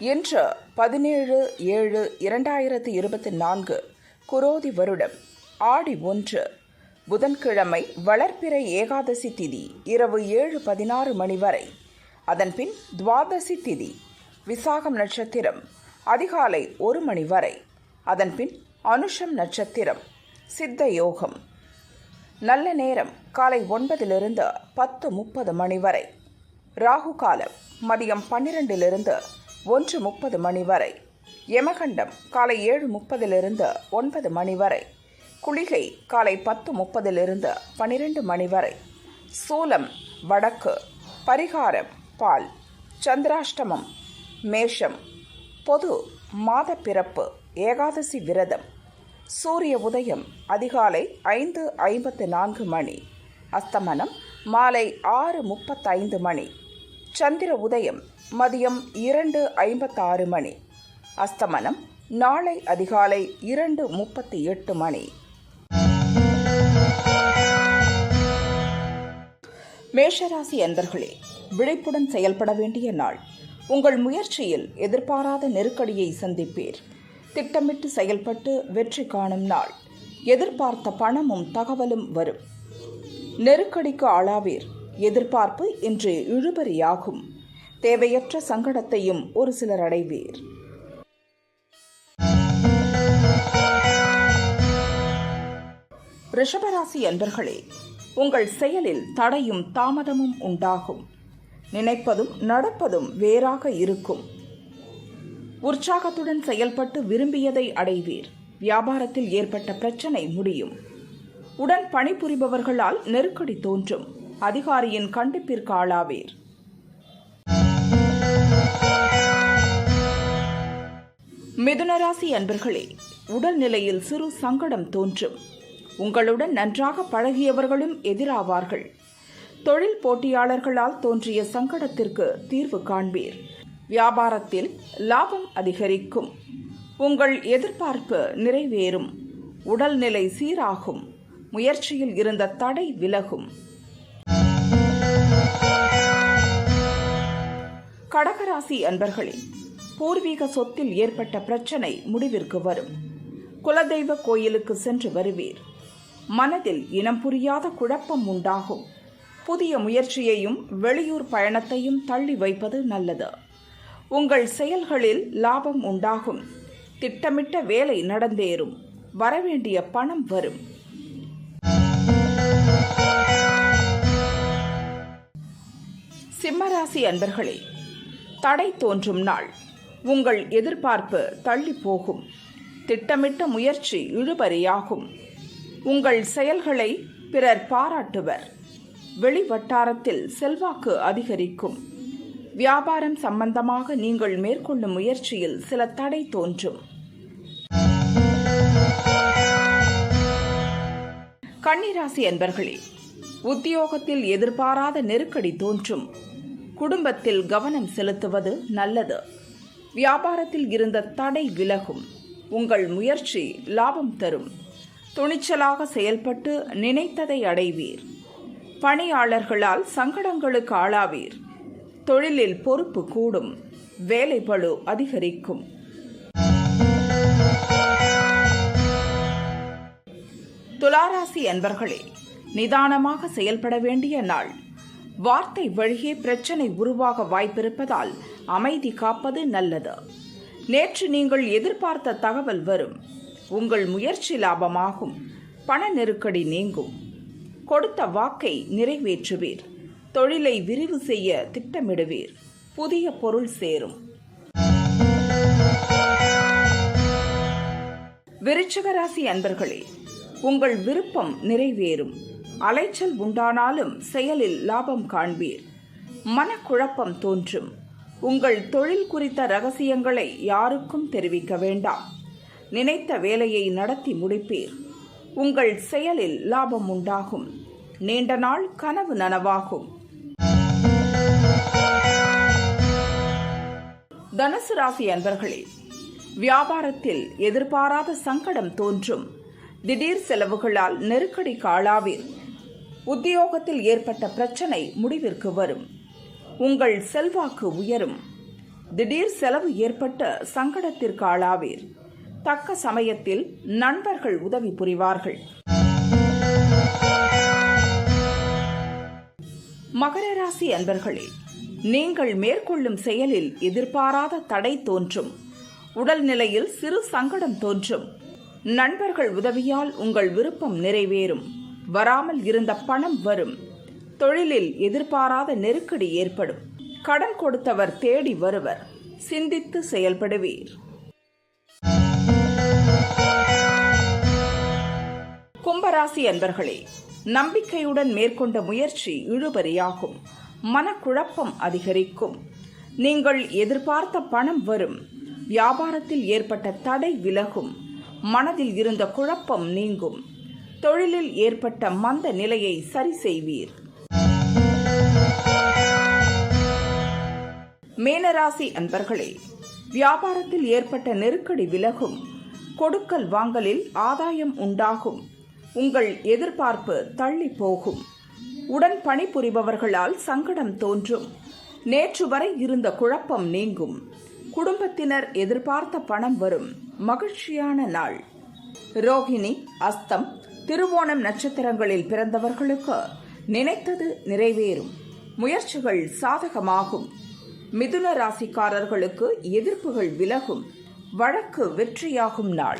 இன்று பதினேழு ஏழு இரண்டாயிரத்தி இருபத்தி நான்கு குரோதி வருடம் ஆடி ஒன்று புதன்கிழமை வளர்ப்பிறை ஏகாதசி திதி இரவு ஏழு பதினாறு மணி வரை. அதன்பின் துவாதசி திதி விசாகம் நட்சத்திரம் அதிகாலை ஒரு மணி வரை. அதன்பின் அனுஷம் நட்சத்திரம் சித்த யோகம். நல்ல நேரம் காலை ஒன்பதிலிருந்து பத்து முப்பது மணி வரை. ராகு காலம் மதியம் பன்னிரெண்டிலிருந்து ஒன்று முப்பது மணி வரை. யமகண்டம் காலை ஏழு முப்பதிலிருந்து ஒன்பது மணி வரை. குளிகை காலை பத்து முப்பதிலிருந்து பன்னிரெண்டு மணி வரை. சூலம் வடக்கு பரிகாரம் பால் சந்திராஷ்டமம் மேஷம் பொது மாத பிறப்பு ஏகாதசி விரதம். சூரிய உதயம் அதிகாலை ஐந்து ஐம்பத்து நான்கு மணி. அஸ்தமனம் மாலை ஆறு முப்பத்தைந்து மணி. சந்திர உதயம் மதியம் இரண்டு ஐம்பத்தாறு மணி. அஸ்தமனம் நாளை அதிகாலை இரண்டு முப்பத்தி எட்டு மணி. மேஷராசி அன்பர்களே விழிப்புடன் செயல்பட வேண்டிய நாள். உங்கள் முயற்சியில் எதிர்பாராத நெருக்கடியை சந்திப்பீர். திட்டமிட்டு செயல்பட்டு வெற்றி காணும் நாள். எதிர்பார்த்த பணமும் தகவலும் வரும். நெருக்கடிக்கு ஆளாவீர். எதிர்பார்ப்பு இன்று இழுபறியாகும். தேவையற்ற சங்கடத்தையும் ஒரு சிலர் அடைவீர். ரிஷபராசி அன்பர்களே உங்கள் செயலில் தடையும் தாமதமும் உண்டாகும். நினைப்பதும் நடப்பதும் வேறாக இருக்கும். உற்சாகத்துடன் செயல்பட்டு விரும்பியதை அடைவீர். வியாபாரத்தில் ஏற்பட்ட பிரச்சனை முடியும். உடன் பணிபுரிபவர்களால் நெருக்கடி தோன்றும். அதிகாரியின் கண்டிப்பிற்கு ஆளாவீர். மிதுனராசி அன்பர்களே உடல்நிலையில் சிறு சங்கடம் தோன்றும். உங்களுடன் நன்றாக பழகியவர்களும் எதிராவார்கள். தொழில் போட்டியாளர்களால் தோன்றிய சங்கடத்திற்கு தீர்வு காண்பீர். வியாபாரத்தில் லாபம் அதிகரிக்கும். உங்கள் எதிர்பார்ப்பு நிறைவேறும். உடல்நிலை சீராகும். முயற்சியில் இருந்த தடை விலகும். கடகராசி அன்பர்களே பூர்வீக சொத்தில் ஏற்பட்ட பிரச்சனை முடிவிற்கு வரும். குலதெய்வ கோயிலுக்கு சென்று வருவீர். மனதில் இனம் புரியாத குழப்பம் உண்டாகும். புதிய முயற்சியையும் வெளியூர் பயணத்தையும் தள்ளி வைப்பது நல்லது. உங்கள் செயல்களில் லாபம் உண்டாகும். திட்டமிட்ட வேலை நடந்தேறும். வரவேண்டிய பணம் வரும். சிம்மராசி அன்பர்களே தடை தோன்றும் நாள். உங்கள் எதிர்பார்ப்பு தள்ளி போகும். திட்டமிட்ட முயற்சி இழுபறியாகும். உங்கள் செயல்களை பிறர் பாராட்டுவர். வெளி வட்டாரத்தில் செல்வாக்கு அதிகரிக்கும். வியாபாரம் சம்பந்தமாக நீங்கள் மேற்கொள்ளும் முயற்சியில் சில தடை தோன்றும். கன்னிராசி அன்பர்களே உத்தியோகத்தில் எதிர்பாராத நெருக்கடி தோன்றும். குடும்பத்தில் கவனம் செலுத்துவது நல்லது. வியாபாரத்தில் இருந்த தடை விலகும். உங்கள் முயற்சி லாபம் தரும். துணிச்சலாக செயல்பட்டு நினைத்ததை அடைவீர். பணியாளர்களால் சங்கடங்களுக்கு ஆளாவீர். தொழிலில் பொறுப்பு கூடும். வேலைப்பளு அதிகரிக்கும். துளாராசி அன்பர்களே நிதானமாக செயல்பட வேண்டிய நாள். வார்த்தை வழியே பிரச்சனை உருவாக வாய்ப்பிருப்பதால் அமைதி காப்பது நல்லது. நேற்று நீங்கள் எதிர்பார்த்த தகவல் வரும். உங்கள் முயற்சி லாபமாகும். பண நெருக்கடி நீங்கும். கொடுத்த வாக்கை நிறைவேற்றுவீர். தொழிலை விரிவு செய்ய திட்டமிடுவீர். புதிய பொருள் சேரும். விருச்சிக ராசி அன்பர்களே உங்கள் விருப்பம் நிறைவேறும். அலைச்சல் உண்டானாலும் செயலில் லாபம் காண்பீர். மனக்குழப்பம் தோன்றும். உங்கள் தொழில் குறித்த ரகசியங்களை யாருக்கும் தெரிவிக்க வேண்டாம். நினைத்த வேலையை நடத்தி முடிப்பீர். உங்கள் செயலில் லாபம் உண்டாகும். நீண்ட நாள் கனவு நனவாகும். தனுசு ராசி அன்பர்களே வியாபாரத்தில் எதிர்பாராத சங்கடம் தோன்றும். திடீர் செலவுகளால் நெருக்கடி காளாவீர் உத்தியோகத்தில் ஏற்பட்ட பிரச்சனை முடிவிற்கு வரும். உங்கள் செல்வாக்கு உயரும். திடீர் செலவு ஏற்பட்ட சங்கடத்திற்கு ஆளாவீர். தக்க சமயத்தில் நண்பர்கள் உதவி புரிவார்கள். மகர ராசி அன்பர்களே நீங்கள் மேற்கொள்ளும் செயலில் எதிர்பாராத தடை தோன்றும். உடல்நிலையில் சிறு சங்கடம் தோன்றும். நண்பர்கள் உதவியால் உங்கள் விருப்பம் நிறைவேறும். வராமல் இருந்த பணம் வரும். தொழிலில் எதிர்பாராத நெருக்கடி ஏற்படும். கடன் கொடுத்தவர் தேடி வருவர். சிந்தித்து செயல்படுவீர். கும்பராசி அன்பர்களே நம்பிக்கையுடன் மேற்கொண்ட முயற்சி இழுபறியாகும். மனக்குழப்பம் அதிகரிக்கும். நீங்கள் எதிர்பார்த்த பணம் வரும். வியாபாரத்தில் ஏற்பட்ட தடை விலகும். மனதில் இருந்த குழப்பம் நீங்கும். தொழிலில் ஏற்பட்ட மந்த நிலையை சரி செய்வீர். மேனராசி அன்பர்களே வியாபாரத்தில் ஏற்பட்ட நெருக்கடி விலகும். கொடுக்கல் வாங்கலில் ஆதாயம் உண்டாகும். உங்கள் எதிர்பார்ப்பு தள்ளி போகும். உடன் பணிபுரிபவர்களால் சங்கடம் தோன்றும். நேற்று வரை இருந்த குழப்பம் நீங்கும். குடும்பத்தினர் எதிர்பார்த்த பணம் வரும். மகிழ்ச்சியான நாள். ரோகிணி அஸ்தம் திருவோணம் நட்சத்திரங்களில் பிறந்தவர்களுக்கு நினைத்தது நிறைவேறும். முயற்சிகள் சாதகமாகும். மிதுன ராசிக்காரர்களுக்கு எதிர்ப்புகள் விலகும். வழக்கு வெற்றியாகும் நாள்.